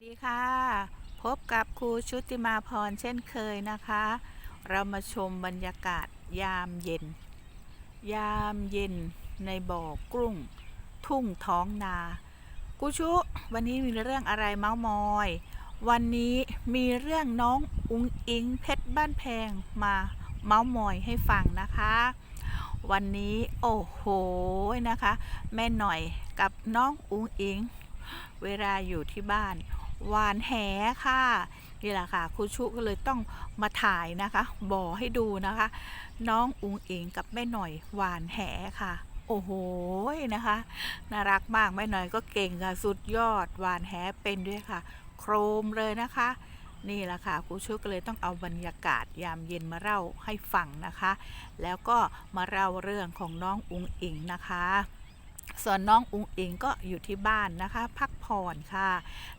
สวัสดีค่ะ พบกับครูชุติมาพรเช่นเคยนะคะ เรามาชมบรรยากาศยามเย็น ยามเย็นในบ่อกรุ้ง ทุ่งท้องนาครูชุวันนี้มีเรื่องอะไรเมาส์มอย วันนี้มีเรื่องน้องอุ้งอิงเพชรบ้านแพงมาเมาส์มอยให้ฟังนะคะ วันนี้โอ้โหนะคะ แม่หน่อยกับน้องอุ้งอิง เวลาอยู่ที่บ้าน หวานแหค่ะนี่แหละค่ะครูชุก็เลยต้องมาถ่ายนะคะบ่อให้ดูนะคะ น้องอุงเอิงกับแม่หน่อยหวานแหค่ะ โอ้โหนะคะน่ารักมากแม่หน่อยก็เก่งค่ะสุดยอดหวานแหเป็นด้วยค่ะ โครมเลยนะคะ นี่แหละค่ะครูชุก็เลยต้องเอาบรรยากาศยามเย็นมาเล่าให้ฟังนะคะ แล้วก็มาเล่าเรื่องของน้องอุงอิงนะคะ ส่วนน้องอุงอิงก็อยู่ที่บ้านนะคะ พักผ่อนค่ะ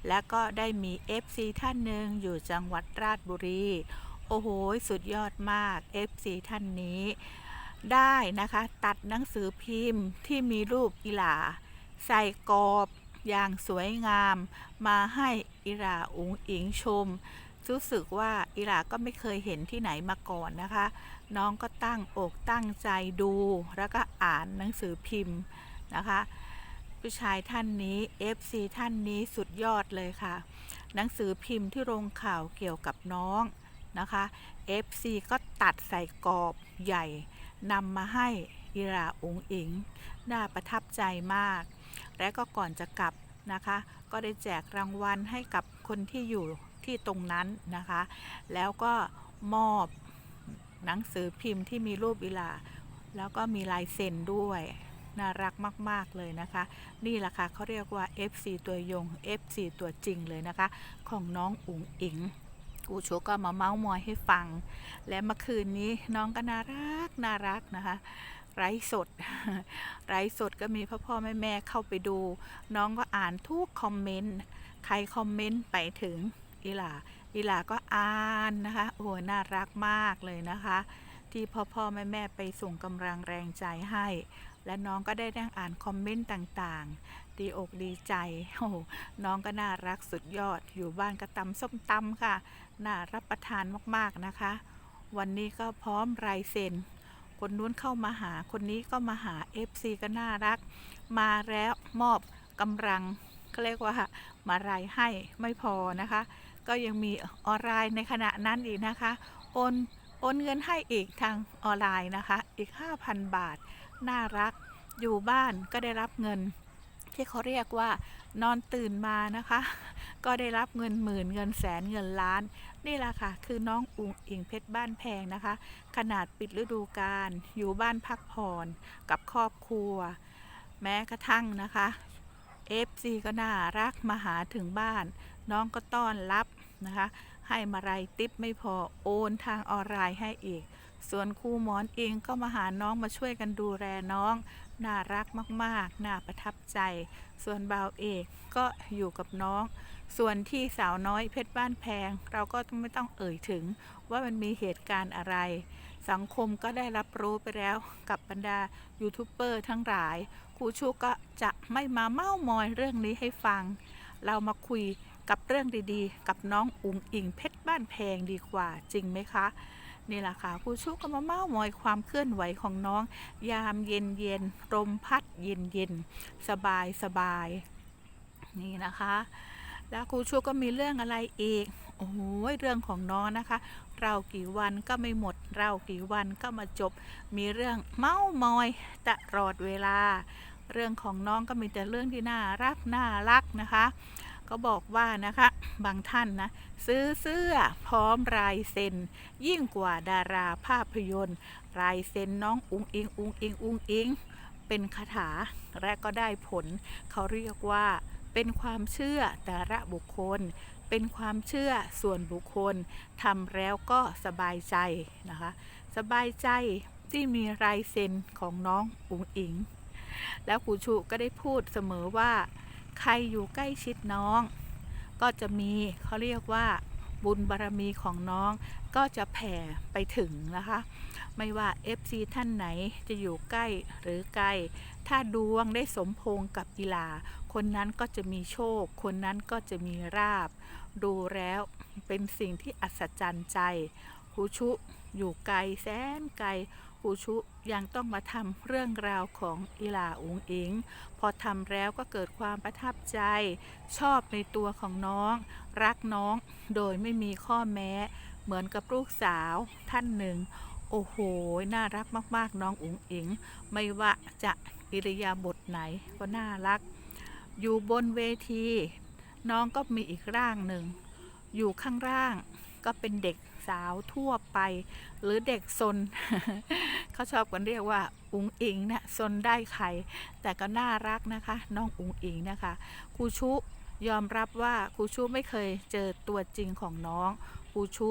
แล้วก็ได้มี FC ท่านหนึ่งอยู่จังหวัดราชบุรี โอ้โห สุดยอดมาก FC ท่านนี้ได้นะคะตัดหนังสือพิมพ์ที่มีรูปอีหลา ใส่กรอบอย่างสวยงาม มาให้อีหลาอุงอิงชม รู้สึกว่าอีหลาก็ไม่เคยเห็นที่ไหนมาก่อนนะคะ น้องก็ตั้งอกตั้งใจดู แล้วก็อ่านหนังสือพิมพ์ นะคะ ผู้ชายท่านนี้ FC ท่านนี้สุดยอดเลยค่ะ หนังสือพิมพ์ที่ลงข่าวเกี่ยวกับน้องนะคะ FC ก็ตัดใส่กรอบใหญ่นำมาให้อิราองอิง น่าประทับใจมาก และก็ก่อนจะกลับนะคะ ก็ได้แจกรางวัลให้กับคนที่อยู่ที่ตรงนั้นนะคะ แล้วก็มอบหนังสือพิมพ์ที่มีรูปอิลา แล้วก็มีลายเซ็นด้วย น่ารักมาก ๆ เลยนะคะ นี่แหละค่ะเขาเรียกว่า FC ตัวยง FC ตัวจริงเลยนะคะ ของน้องอุ๋งอิงกูโชก็มาเมาส์มอยให้ฟัง และเมื่อคืนนี้น้องก็น่ารักน่ารักนะคะไร้สด ไร้สดก็มีพ่อพ่อแม่แม่เข้าไปดู น้องก็อ่านทุกคอมเมนต์ ใครคอมเมนต์ไปถึงอีหลาอีหลาก็อ่านนะคะ โอ้ น่ารักมากเลยนะคะ ที่พ่อพ่อแม่แม่ไปส่งกำลังแรงใจให้ และน้องก็ได้นั่งอ่านคอมเมนต์ต่างๆ ดีอกดีใจโอ้น้องก็น่ารักสุดยอด อยู่บ้านก็ตำส้มตำค่ะ น่ารับประทานมากๆนะคะ วันนี้ก็พร้อมลายเซ็นคนนู้นเข้ามาหาคนนี้ก็มาหา FC ก็น่ารัก มาแล้วมอบกำลังเขาเรียกว่ามารายให้ไม่พอนะคะ ก็ยังมีออนไลน์ในขณะนั้นอีกนะคะ โอน โอนเงินให้อีกทางออนไลน์นะคะ อีก 5,000 บาท น่ารัก อยู่บ้านก็ได้รับเงิน ที่เขาเรียกว่านอนตื่นมานะคะ ก็ได้รับเงินหมื่นเงินแสนเงินล้าน นี่แหละค่ะ คือน้องอุ๋งอิงเพชรบ้านแพงนะคะ ขนาดปิดฤดูกาลอยู่บ้านพักผ่อนกับครอบครัว แม้กระทั่งนะคะ FC ก็น่ารักมาหาถึงบ้าน น้องก็ต้อนรับนะคะ ให้มาไรติปไม่พอโอนทางออนไลน์ให้อีก ส่วนครูหมอนเองก็มาหาน้องมาช่วยกันดูแลน้อง น่ารักมากๆ น่าประทับใจ ส่วนบ่าวเอกก็อยู่กับน้อง ส่วนที่สาวน้อยเพชรบ้านแพง เราก็ไม่ต้องเอ่ยถึงว่ามันมีเหตุการณ์อะไร สังคมก็ได้รับรู้ไปแล้วกับบรรดายูทูบเบอร์ทั้งหลายครูชูก็จะไม่มาเม้ามอยเรื่องนี้ให้ฟัง เรามาคุย กับเรื่องดีๆ กับน้องอุ๋งอิงเพชรบ้านแพงดีกว่าจริงไหมคะนี่แหละค่ะครูชูก็มาเม้ามอยความเคลื่อนไหวของน้อง ยามเย็นเย็นลมพัดเย็นเย็นสบายสบายนี่นะคะ แล้วครูชูก็มีเรื่องอะไรอีกโอ้โหเรื่องของน้องนะคะ เรากี่วันก็ไม่หมด เรากี่วันก็มาจบ มีเรื่องเม้ามอยตลอดเวลา เรื่องของน้องก็มีแต่เรื่องที่น่ารักน่ารักนะคะ ก็บอกว่านะคะ บางท่านนะ ซื้อเสื้อพร้อมลายเซ็น ยิ่งกว่าดาราภาพยนตร์ลายเซ็นน้องอุงอิงอุงอิงอุงอิงเป็นคาถาและก็ได้ผล เขาเรียกว่าเป็นความเชื่อแต่ละบุคคล เป็นความเชื่อส่วนบุคคลทำแล้วก็สบายใจนะคะ สบายใจที่มีลายเซ็นของน้องอุ๋งอิง แล้วครูชูก็ได้พูดเสมอว่า ใครอยู่ใกล้ชิดน้อง ก็จะมีเขาเรียกว่าบุญบารมีของน้องก็จะแผ่ไปถึงนะคะ ไม่ว่า FC ท่านไหนจะอยู่ใกล้หรือไกล ถ้าดวงได้สมพงกับอีหลาคนนั้นก็จะมีโชค คนนั้นก็จะมีราบ ดูแล้วเป็นสิ่งที่อัศจรรย์ใจคูชุอยู่ไกลแสนไกล ครูชุยังต้องมาทำเรื่องราวของอีลาอุงอิง พอทำแล้วก็เกิดความประทับใจ ชอบในตัวของน้อง รักน้องโดยไม่มีข้อแม้ เหมือนกับลูกสาวท่านหนึ่ง โอ้โห น่ารักมากๆ น้องอุ๋งอิง ไม่ว่าจะอิริยาบถไหนก็น่ารัก อยู่บนเวที น้องก็มีอีกร่างหนึ่ง อยู่ข้างล่างก็เป็นเด็ก สาวทั่วไป หรือเด็กซนเขาชอบกันเรียกว่าอุ๋งอิงเนี่ยซนได้ใครแต่ก็น่ารักนะคะ น้องอุ๋งอิงนะคะครูชุยอมรับว่าครูชุไม่เคยเจอตัวจริงของน้องครูชุ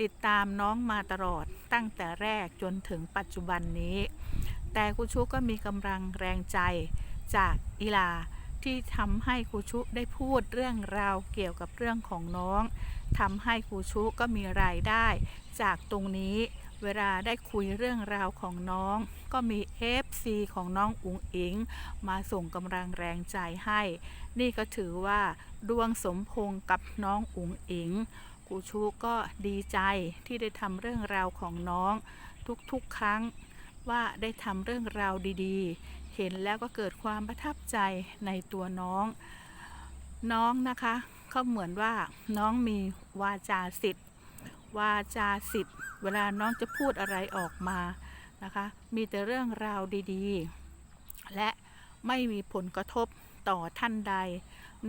ติดตามน้องมาตลอดตั้งแต่แรกจนถึงปัจจุบันนี้ แต่ครูชุก็มีกำลังแรงใจจากอีลา ที่ทำให้ครูชุได้พูดเรื่องราวเกี่ยวกับเรื่องของน้องทำให้ครูชุก็มีรายได้ จากตรงนี้เวลาได้คุยเรื่องราวของน้อง ก็มี FC ของน้องอุ๋งอิง มาส่งกำลังแรงใจให้ นี่ก็ถือว่าดวงสมพงกับน้องอุ๋งอิงครูชุก็ดีใจที่ได้ทำเรื่องราวของน้อง ทุกๆครั้งว่าได้ทำเรื่องราวดีๆ ห็นแล้วก็เกิดความประทับใจในตัวน้อง น้องนะคะเขาเหมือนว่าน้องมีวาจาสิทธิ์วาจาสิทธิ์เวลาน้องจะพูดอะไรออกมานะคะ มีแต่เรื่องราวดีๆ และไม่มีผลกระทบต่อท่านใด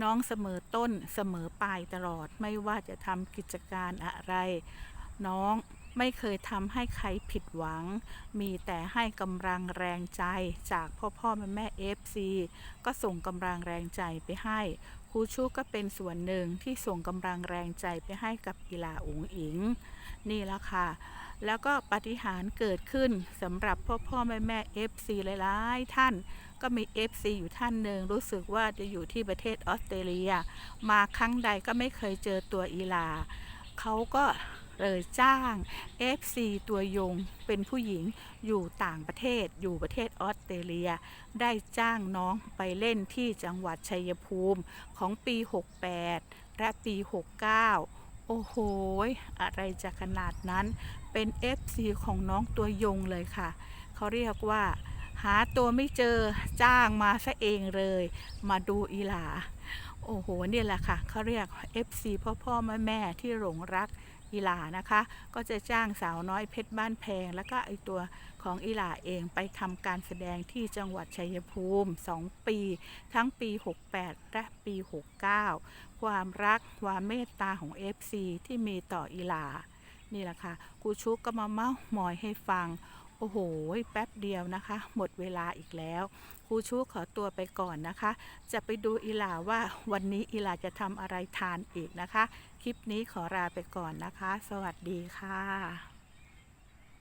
น้องเสมอต้นเสมอปลายตลอดไม่ว่าจะทำกิจการอะไร น้อง ไม่เคยทำให้ใครผิดหวัง มีแต่ให้กำลังแรงใจจากพ่อพ่อแม่แม่เอฟซีก็ส่งกำลังแรงใจไปให้ครูชูก็เป็นส่วนหนึ่งที่ส่งกำลังแรงใจไปให้กับกีฬาอุ๋งอิง นี่ละค่ะ แล้วก็ปฏิหารเกิดขึ้นสำหรับพ่อพ่อแม่แม่เอฟซีหลายๆ ท่านก็มี FC อยู่ท่านหนึ่งรู้สึกว่าจะอยู่ที่ประเทศออสเตรเลีย มาครั้งใดก็ไม่เคยเจอตัวอีลา เขาก็ เลยจ้าง FC ตัวยงเป็นผู้หญิงอยู่ต่างประเทศอยู่ประเทศออสเตรเลีย ได้จ้างน้องไปเล่นที่จังหวัดชัยภูมิของปี 68 และปี 69โอ้โห อะไรจะขนาดนั้น เป็น FC ของน้องตัวยงเลยค่ะ เขาเรียกว่า หาตัวไม่เจอจ้างมาซะเองเลย มาดูอีหลา โอ้โห เนี่ยแหละค่ะ เขาเรียก FC พ่อพ่อแม่แม่ที่หลงรัก อีหลานะคะ ก็จะจ้างสาวน้อยเพชรบ้านแพง แล้วก็ไอตัวของอีหลาเองไปทำการแสดงที่จังหวัดชัยภูมิ 2 ปี ทั้งปี 68 และปี 69 ความรักความเมตตาของ FC ที่มีต่ออีหลานี่แหละค่ะครูชุกก็มาเมาส์มอยให้ฟัง โอ้โห แป๊บเดียวนะคะ หมดเวลาอีกแล้วครูชูขอตัวไปก่อนนะคะ จะไปดูอีหลาว่าวันนี้อีหลาจะทำอะไรทานอีกนะคะ คลิปนี้ขอลาไปก่อนนะคะ สวัสดีค่ะ